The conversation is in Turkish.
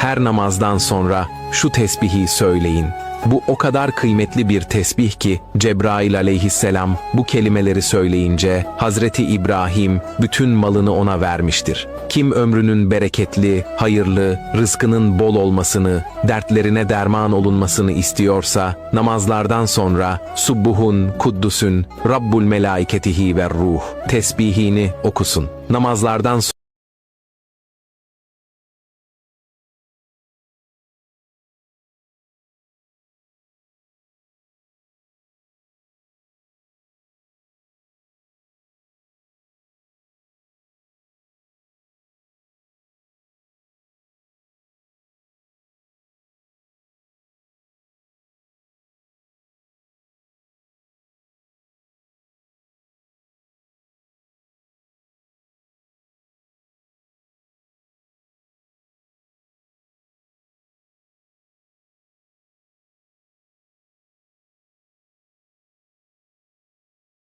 Her namazdan sonra şu tesbihi söyleyin. Bu o kadar kıymetli bir tesbih ki Cebrail aleyhisselam bu kelimeleri söyleyince Hazreti İbrahim bütün malını ona vermiştir. Kim ömrünün bereketli, hayırlı, rızkının bol olmasını, dertlerine derman olunmasını istiyorsa namazlardan sonra Subbuhun, Kuddusün, Rabbul Melaiketihi ve Ruh tesbihini okusun. Namazlardan sonra.